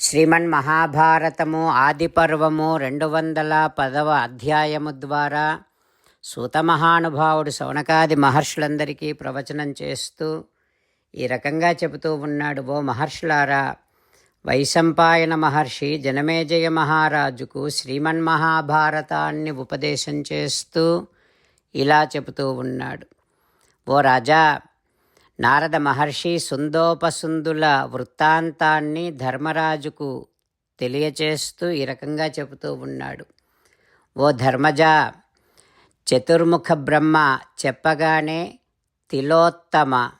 శ్రీమన్ మహాభారతము ఆదిపర్వము రెండు వందల పదవ అధ్యాయము ద్వారా సూత మహానుభావుడు శౌనకాది మహర్షులందరికీ ప్రవచనం చేస్తూ ఈ రకంగా చెబుతూ ఉన్నాడు ఓ మహర్షులారా వైశంపాయన మహర్షి జనమేజయ మహారాజుకు శ్రీమన్ మహాభారతాన్ని ఉపదేశం చేస్తూ ఇలా చెబుతూ ఉన్నాడు. ఓ రాజా నారద మహర్షి సుందోపసుందుల వృత్తాంతాన్ని ధర్మరాజుకు తెలియచేస్తూ ఈ రకంగా చెబుతూ ఉన్నాడు. ఓ ధర్మజ చతుర్ముఖ బ్రహ్మ చెప్పగానే తిలోత్తమ.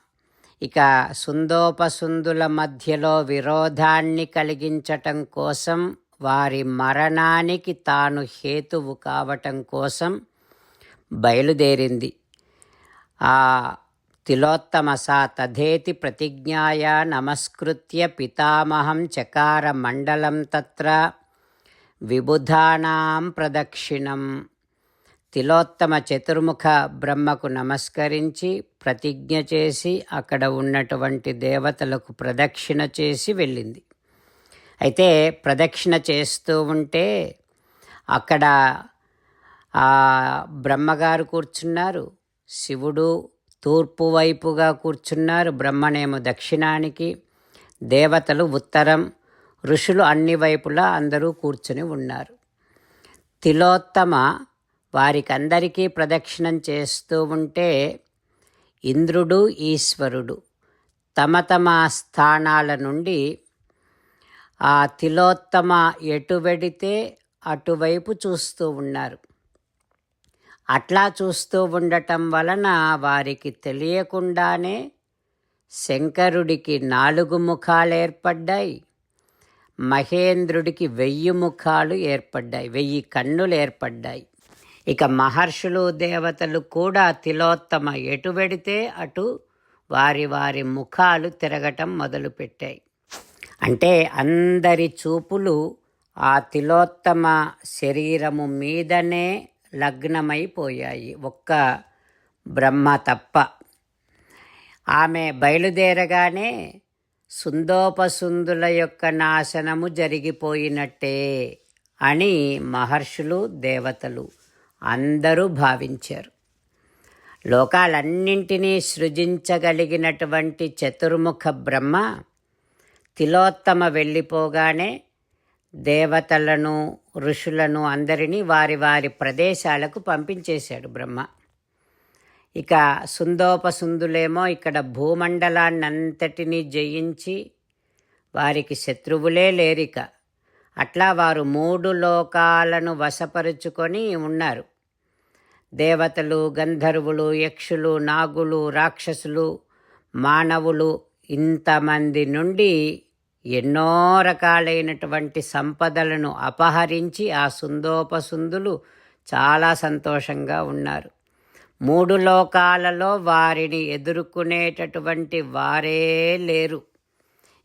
ఇక సుందోపసుందుల మధ్యలో విరోధాన్ని కలిగించటం కోసం వారి మరణానికి తాను హేతువు కావటం కోసం బయలుదేరింది. ఆ తిలోత్తమస తథేతి ప్రతిజ్ఞాయ నమస్కృత్య పితామహం చకార మండలం తత్ర విబుధానాం ప్రదక్షిణం. తిలోత్తమ చతుర్ముఖ బ్రహ్మకు నమస్కరించి ప్రతిజ్ఞ చేసి అక్కడ ఉన్నటువంటి దేవతలకు ప్రదక్షిణ చేసి వెళ్ళింది. అయితే ప్రదక్షిణ చేస్తూ ఉంటే అక్కడ ఆ బ్రహ్మగారు కూర్చున్నారు. శివుడు తూర్పు వైపుగా కూర్చున్నారు బ్రహ్మనేమో దక్షిణానికి దేవతలు ఉత్తరం ఋషులు అన్ని వైపులా అందరూ కూర్చుని ఉన్నారు. తిలోత్తమ వారికందరికీ ప్రదక్షిణం చేస్తూ ఉంటే ఇంద్రుడు ఈశ్వరుడు తమ తమ స్థానాల నుండి ఆ తిలోత్తమ ఎటు వెడితే అటువైపు చూస్తూ ఉన్నారు. అట్లా చూస్తూ ఉండటం వలన వారికి తెలియకుండానే శంకరుడికి నాలుగు ముఖాలు ఏర్పడ్డాయి. మహేంద్రుడికి వెయ్యి ముఖాలు ఏర్పడ్డాయి. వెయ్యి కన్నులు ఏర్పడ్డాయి. ఇక మహర్షులు దేవతలు కూడా తిలోత్తమ ఎటు వెడితే అటు వారి వారి ముఖాలు తిరగటం మొదలుపెట్టాయి. అంటే అందరి చూపులు ఆ తిలోత్తమ శరీరము మీదనే లగ్నమైపోయాయి. ఒక్క బ్రహ్మ తప్ప. ఆమె బయలుదేరగానే సుందోపసుందుల యొక్క నాశనము జరిగిపోయినట్టే అని మహర్షులు దేవతలు అందరూ భావించారు. లోకాలన్నింటినీ సృజించగలిగినటువంటి చతుర్ముఖ బ్రహ్మ తిలోత్తమ వెళ్ళిపోగానే దేవతలను ఋషులను అందరినీ వారి వారి ప్రదేశాలకు పంపించేశాడు బ్రహ్మ. ఇక సుందోపసుందులేమో ఇక్కడ భూమండలాన్నంతటినీ జయించి వారికి శత్రువులే లేరిక. అట్లా వారు మూడు లోకాలను వశపరుచుకొని ఉన్నారు. దేవతలు గంధర్వులు యక్షులు నాగులు రాక్షసులు మానవులు ఇంతమంది నుండి ఎన్నో రకాలైనటువంటి సంపదలను అపహరించి ఆ సుందోపసుందులు చాలా సంతోషంగా ఉన్నారు. మూడు లోకాలలో వారిని ఎదుర్కొనేటటువంటి వారే లేరు.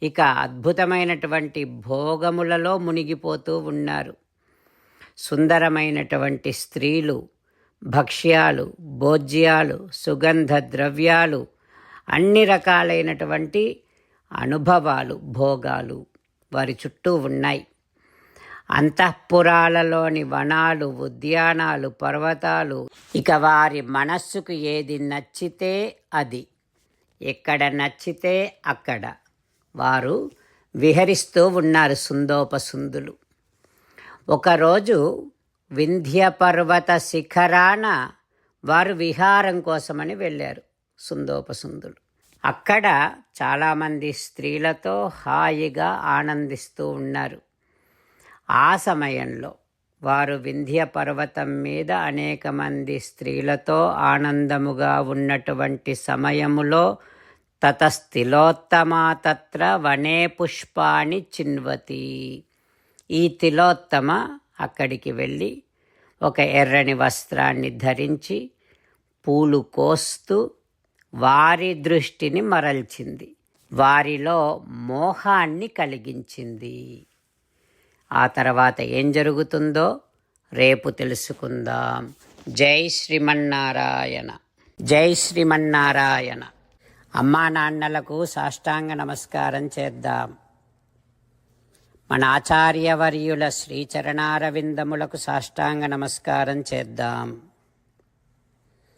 ఇక అద్భుతమైనటువంటి భోగములలో మునిగిపోతూ ఉన్నారు. సుందరమైనటువంటి స్త్రీలు భక్ష్యాలు భోజ్యాలు సుగంధ ద్రవ్యాలు అన్ని రకాలైనటువంటి అనుభవాలు భోగాలు వారి చుట్టూ ఉన్నాయి. అంతఃపురాలలోని వనాలు ఉద్యానాలు పర్వతాలు ఇక వారి మనస్సుకు ఏది నచ్చితే అది. ఎక్కడ నచ్చితే అక్కడ. వారు విహరిస్తూ ఉన్నారు సుందోపసుందులు ఒకరోజు వింధ్య పర్వత శిఖరాన వారు విహారం కోసమని వెళ్ళారు సుందోపసుందులు అక్కడ చాలామంది స్త్రీలతో హాయిగా ఆనందిస్తూ ఉన్నారు. ఆ సమయంలో వారు వింధ్య పర్వతం మీద అనేక మంది స్త్రీలతో ఆనందముగా ఉన్నటువంటి సమయములో తతస్థిలోత్తమా తత్ర వనే పుష్పాణి చిన్వతి. ఈ తిలోత్తమ అక్కడికి వెళ్ళి ఒక ఎర్రని వస్త్రాన్ని ధరించి పూలు కోస్తూ వారి దృష్టిని మరల్చింది. వారిలో మోహాన్ని కలిగించింది. ఆ తర్వాత ఏం జరుగుతుందో రేపు తెలుసుకుందాం. జై శ్రీమన్నారాయణ. జై శ్రీమన్నారాయణ. అమ్మా నాన్నలకు సాష్టాంగ నమస్కారం చేద్దాం. మన ఆచార్యవర్యుల శ్రీచరణారవిందములకు సాష్టాంగ నమస్కారం చేద్దాం.